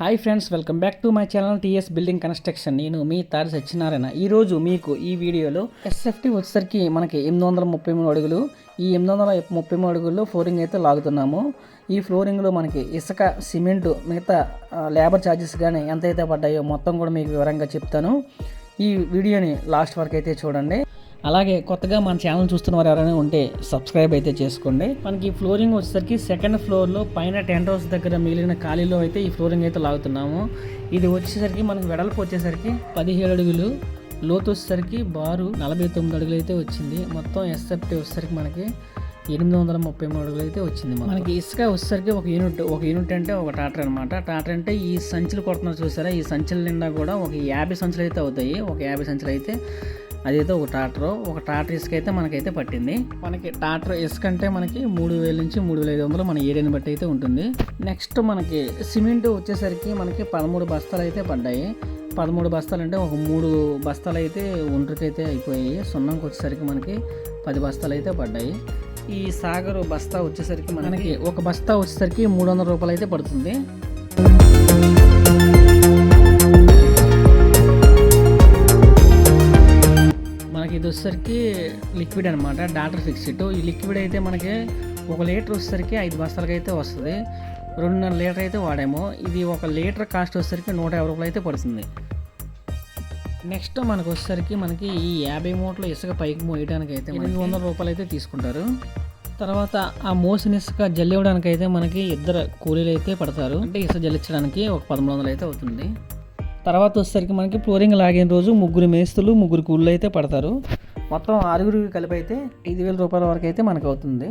Hi friends welcome back to my channel TS building construction. నేను మీ తాడి సత్యనారాయణ. ఈరోజు మీకు ఈ వీడియోలో ఎస్ఎఫ్టీ వచ్చేసరికి మనకి ఎనిమిది వందల ముప్పై మూడు అడుగులు ఈ ఎనిమిది వందల ముప్పై మూడు అడుగుల్లో ఫ్లోరింగ్ అయితే లాగుతున్నాము. ఈ ఫ్లోరింగ్లో మనకి ఇసుక సిమెంట్ మిగతా లేబర్ ఛార్జెస్ కానీ ఎంత అయితే పడ్డాయో మొత్తం కూడా మీకు వివరంగా చెప్తాను. ఈ వీడియోని లాస్ట్ వరకు అయితే చూడండి. అలాగే కొత్తగా మన ఛానల్ చూస్తున్న వారు ఎవరైనా ఉంటే సబ్స్క్రైబ్ అయితే చేసుకోండి. మనకి ఫ్లోరింగ్ వచ్చేసరికి సెకండ్ ఫ్లోర్లో పైన టెంట్ హౌస్ దగ్గర మిగిలిన ఖాళీలో అయితే ఈ ఫ్లోరింగ్ అయితే లాగుతున్నాము. ఇది వచ్చేసరికి మనకి వెడల్పు వచ్చేసరికి పదిహేడు అడుగులు. లోతు వచ్చేసరికి బారు నలభై తొమ్మిది అడుగులు అయితే వచ్చింది. మొత్తం ఎస్ఎఫ్టీ వచ్చేసరికి మనకి ఎనిమిది వందల ముప్పై మూడు అడుగులు అయితే వచ్చింది మనకి ఇసుక వచ్చేసరికి ఒక యూనిట్ ఒక యూనిట్ అంటే ఒక టాటర్ అనమాట టాటర్ అంటే ఈ సంచులు కొడుతున్నారు చూసారా? ఈ సంచుల నిండా కూడా ఒక యాభై సంచులు అయితే అవుతాయి. ఒక యాభై సంచులు అయితే అదైతే ఒక టాటర్ ఒక టాటర్ ఇసుక అయితే మనకైతే పట్టింది. మనకి టాటర్ ఇసుక అంటే మనకి మూడు వేల నుంచి మూడు వేల ఐదు వందలు మన ఏరియాని బట్టి అయితే ఉంటుంది. నెక్స్ట్ మనకి సిమెంట్ వచ్చేసరికి మనకి పదమూడు బస్తాలు అయితే పడ్డాయి. పదమూడు బస్తాలు అంటే ఒక మూడు బస్తాలు అయితే ఒంటరికైతే అయిపోయాయి. సున్నంకి వచ్చేసరికి మనకి పది బస్తాలు అయితే పడ్డాయి. ఈ సాగర్ బస్తా వచ్చేసరికి మనకి ఒక బస్తా వచ్చేసరికి మూడు వందల రూపాయలు అయితే పడుతుంది. వచ్చేసరికి లిక్విడ్ అనమాట డాటర్ ఫిక్స్డ్ ఈ లిక్విడ్ అయితే మనకి ఒక లీటర్ వచ్చేసరికి ఐదు బస్తాలకి అయితే వస్తుంది. రెండున్నర లీటర్ అయితే వాడాము. ఇది ఒక లీటర్ కాస్ట్ వచ్చేసరికి నూట యాభై రూపాయలు అయితే పడుతుంది. నెక్స్ట్ మనకు వచ్చేసరికి మనకి ఈ యాభై మూటలు ఇసుక పైకి మోయడానికి అయితే ఎనిమిది వందల రూపాయలు అయితే తీసుకుంటారు. తర్వాత ఆ మోసిన ఇసుక జల్లివ్వడానికి అయితే మనకి ఇద్దరు కూలీలు అయితే పడతారు. అంటే ఇసుక జల్లించడానికి ఒక పదమూడు వందలు అయితే అవుతుంది. తర్వాత వచ్చేసరికి మనకి ఫ్లోరింగ్ లాగిన రోజు ముగ్గురు మేస్తులు ముగ్గురు కూలీలు అయితే పడతారు. మొత్తం ఆరుగురు కలిపి అయితే ఐదు వేల రూపాయల వరకు అయితే మనకు అవుతుంది.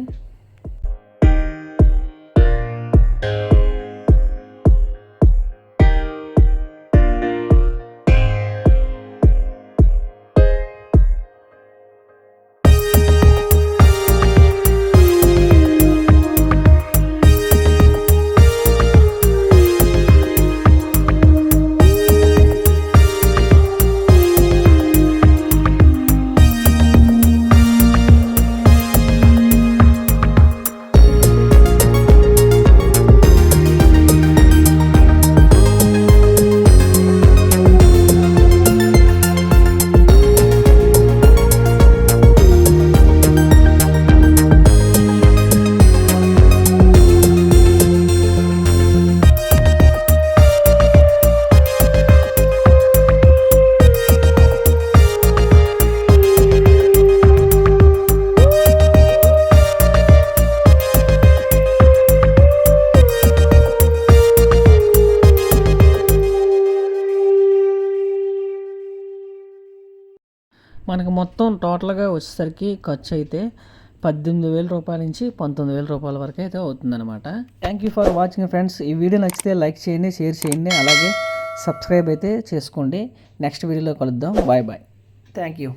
మనకు మొత్తం టోటల్గా వచ్చేసరికి ఖర్చు అయితే పద్దెనిమిది వేల రూపాయల నుంచి పంతొమ్మిది వేల రూపాయల వరకు అయితే అవుతుందన్నమాట. Thank you for watching friends ఈ వీడియో నచ్చితే లైక్ చేయండి షేర్ చేయండి అలాగే సబ్స్క్రైబ్ అయితే చేసుకోండి. నెక్స్ట్ వీడియోలో కలుద్దాం. Bye bye thank you